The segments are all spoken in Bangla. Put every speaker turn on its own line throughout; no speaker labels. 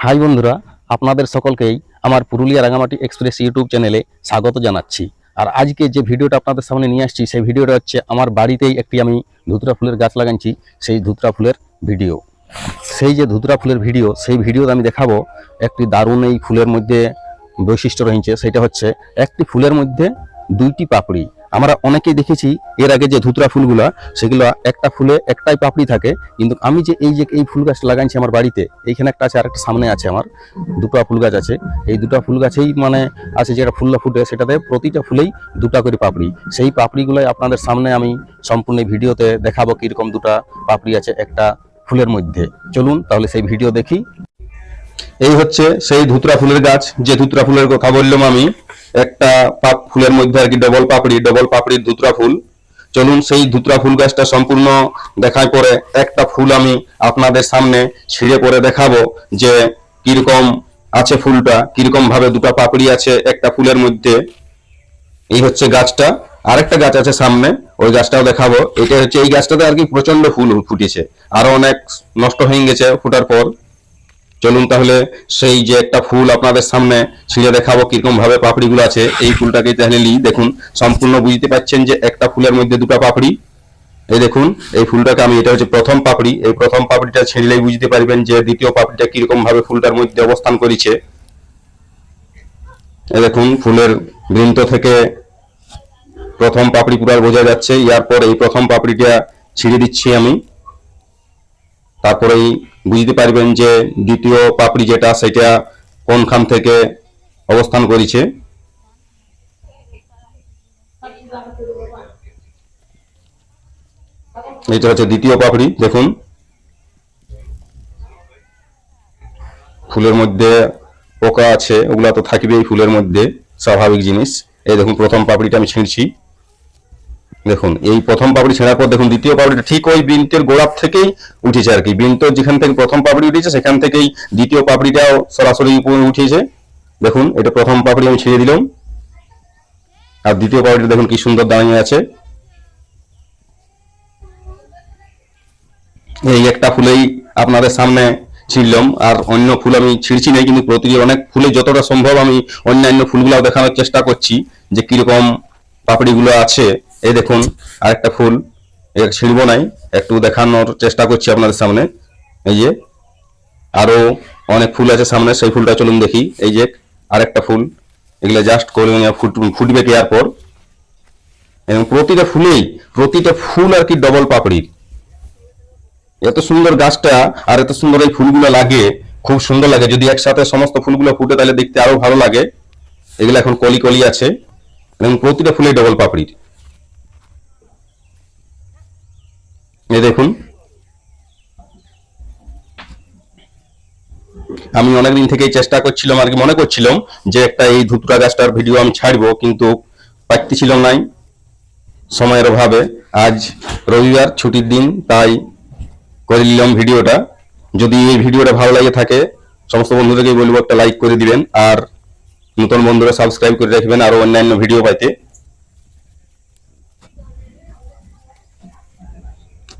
হাই বন্ধুরা, আপনাদের সকলকেই আমার পুরুলিয়া রাঙামাটি এক্সপ্রেস ইউটিউব চ্যানেলে স্বাগত জানাচ্ছি। আর আজকে যে ভিডিওটা আপনাদের সামনে নিয়ে আসছি, সেই ভিডিওটা হচ্ছে আমার বাড়িতেই একটি আমি ধুতরা ফুলের গাছ লাগাচ্ছি সেই ধুতরা ফুলের ভিডিও। সেই যে ধুতরা ফুলের ভিডিও, সেই ভিডিওতে আমি দেখাবো একটি দারুণ এই ফুলের মধ্যে বৈশিষ্ট্য রয়েছে, সেটা হচ্ছে একটি ফুলের মধ্যে দুইটি পাপড়ি। আমরা অনেকেই দেখেছি এর আগে যে ধুতরা ফুলগুলা, সেগুলো একটা ফুলে একটাই পাপড়ি থাকে। কিন্তু আমি যে এই যে এই ফুল গাছ লাগাইছি আমার বাড়িতে, এইখানে একটা আছে আর একটা সামনে আছে আমার। দুটো ফুল গাছ আছে। এই দুটো ফুল গাছেই মানে আছে যেটা ফুলটা ফুটে, সেটাতে প্রতিটা ফুলেই দুটা করে পাপড়ি। সেই পাপড়িগুলোই আপনাদের সামনে আমি সম্পূর্ণ ভিডিওতে দেখাবো কীরকম দুটা পাপড়ি আছে একটা ফুলের মধ্যে। চলুন তাহলে সেই ভিডিও দেখি।
এই হচ্ছে সেই ধুতরা ফুলের গাছ, যে ধুতরা ফুলের কথা বললাম আমি। একটা পাপ ফুলের মধ্যে আর কি ডবল পাপড়ি, ডবল পাপড়ির ধুতরা ফুল। চলুন সেই ধুতরা ফুল গাছটা সম্পূর্ণ দেখার পরে একটা ফুল আমি আপনাদের সামনে ছিঁড়ে পরে দেখাবো যে কীরকম আছে ফুলটা কীরকম ভাবে দুটো পাপড়ি আছে একটা ফুলের মধ্যে। এই হচ্ছে গাছটা। আরেকটা গাছ আছে সামনে, ওই গাছটাও দেখাবো। এটা হচ্ছে এই গাছটাতে আর কি প্রচণ্ড ফুল ফুটেছে। আরও অনেক নষ্ট হয়ে গেছে ফুটার পর। চলুন তাহলে সেই যে একটা ফুল আপনাদের সামনে ছিঁড়ে দেখাবো, কীরকম ভাবে পাপড়িগুলো আছে, এই ফুলটাকে তাহলে লি দেখুন, সম্পূর্ণ বুঝতে পারছেন যে একটা ফুলের মধ্যে দুটো পাপড়ি। এই দেখুন, এই ফুলটাকে আমি, এটা হচ্ছে প্রথম পাপড়ি। এই প্রথম পাপড়িটা ছিঁড়লেই বুঝতে পারবেন যে দ্বিতীয় পাপড়িটা কীরকম ভাবে ফুলটার মধ্যে অবস্থান করেছে। এই দেখুন, ফুলের বৃন্ত থেকে প্রথম পাপড়ি পুরার বোঝা যাচ্ছে। ইয়ার পর এই প্রথম পাপড়িটা ছিঁড়ে দিচ্ছি আমি। তারপরেই বুঝতে পারবেন যে দ্বিতীয় পাপড়ি যেটা, সেটা কোনখান থেকে অবস্থান করেছে। এটা হচ্ছে দ্বিতীয় পাপড়ি, দেখুন। ফুলের মধ্যে পোকা আছে, ওগুলা তো থাকবেই ফুলের মধ্যে, স্বাভাবিক জিনিস। এই দেখুন, প্রথম পাপড়িটা আমি ছিঁড়ছি। দেখুন, এই প্রথম পাপড়ি ছেঁড়ার পর দেখুন, দ্বিতীয় পাপড়িটা ঠিক ওই বৃন্তের গোড়ার থেকেই উঠেছে আর কি। বৃন্ত যেখান থেকে প্রথম পাপড়ি উঠেছে, সেখান থেকেই দ্বিতীয় পাপড়িটাও সরাসরি উপরে উঠেছে। দেখুন, এটা প্রথম পাপড়ি আমি ছিঁড়ে দিলাম। আর দ্বিতীয় পাপড়িটা দেখুন, কি সুন্দর দাঁড়িয়ে আছে। এই একটা ফুলেই আপনাদের সামনে ছিঁড়লাম। আর অন্য ফুল আমি ছিঁড়ছি নাই, কিন্তু প্রতিটি অনেক ফুলে যতটা সম্ভব আমি অন্যান্য ফুলগুলো দেখানোর চেষ্টা করছি যে কীরকম পাপড়িগুলো আছে। এই দেখুন, আরেকটা ফুল। এর ছিঁড়বো নাই একটু দেখানোর চেষ্টা করছি আপনাদের সামনে। এই যে, আরও অনেক ফুল আছে সামনে, সেই ফুলটা চলুন দেখি। এই যে, আরেকটা ফুল। এগুলো জাস্ট করে ফুট- ফুটবে কি পর? এবং প্রতিটা ফুলেই, প্রতিটা ফুল আর কি ডবল পাপড়ির এত সুন্দর গাছটা আর এত সুন্দর এই ফুলগুলো লাগে, খুব সুন্দর লাগে। যদি একসাথে সমস্ত ফুলগুলো ফুটে, তাহলে দেখতে আরও ভালো লাগে। এগুলো এখন কলি কলি আছে। এবং প্রতিটা ফুলে ডবল পাপড়ির। এই দেখুন। আমি অনেকদিন থেকেই চেষ্টা করছিলাম, আর কি মনে করছিলাম যে একটা এই ধুতুরা গাছটার ভিডিও আমি ছাড়বো, কিন্তু পারতেছিলাম নাই সময়ের অভাবে। আজ রবিবার, ছুটির দিন, তাই করে নিলাম ভিডিওটা। যদি এই ভিডিওটা ভালো লাগে থাকে, সমস্ত বন্ধুদেরকে বলব একটা লাইক করে দিবেন, আর নতুন বন্ধুরা সাবস্ক্রাইব করে রাখবেন আরও অন্যান্য ভিডিও পাইতে।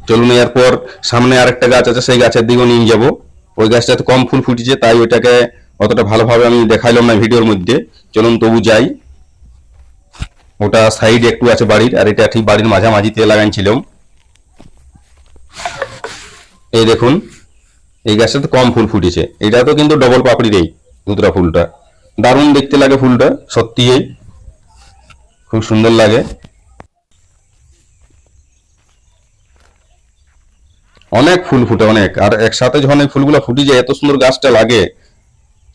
চলুন এরপর সামনে আরেকটা গাছ আছে, সেই গাছের দিকেও নিয়ে যাব। ওই গাছটাতে কম ফুল ফুটেছে, তাই ওইটাকে অতটা ভালোভাবে আমি দেখাইলাম না ভিডিওর মধ্যে। চলুন তবু যাই। ওটা সাইড একটু আছে বাড়ির, আর এটা ঠিক বাড়ির মাঝামাঝিতে লাগাইছিলাম। এই দেখুন, এই গাছটা তো কম ফুল ফুটেছে। এটা তো কিন্তু ডবল পাপড়ির এই ধুতরা ফুলটা। দারুণ দেখতে লাগে ফুলটা সত্যি খুব সুন্দর লাগে। অনেক ফুল ফুটে, অনেক। আর একসাথে যখন এই ফুলগুলো ফুটে যায়, এত সুন্দর গাছটা লাগে,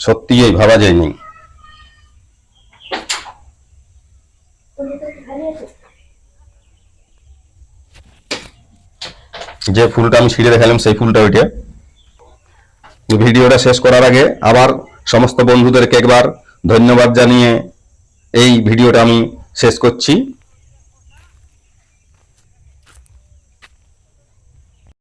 সত্যি এই ভাবা যায়নি। যে ফুলটা আমি ছিঁড়ে দেখালাম, সেই ফুলটা ওইটা। ভিডিওটা শেষ করার আগে আবার সমস্ত বন্ধুদেরকে একবার ধন্যবাদ জানিয়ে এই ভিডিওটা আমি শেষ করছি।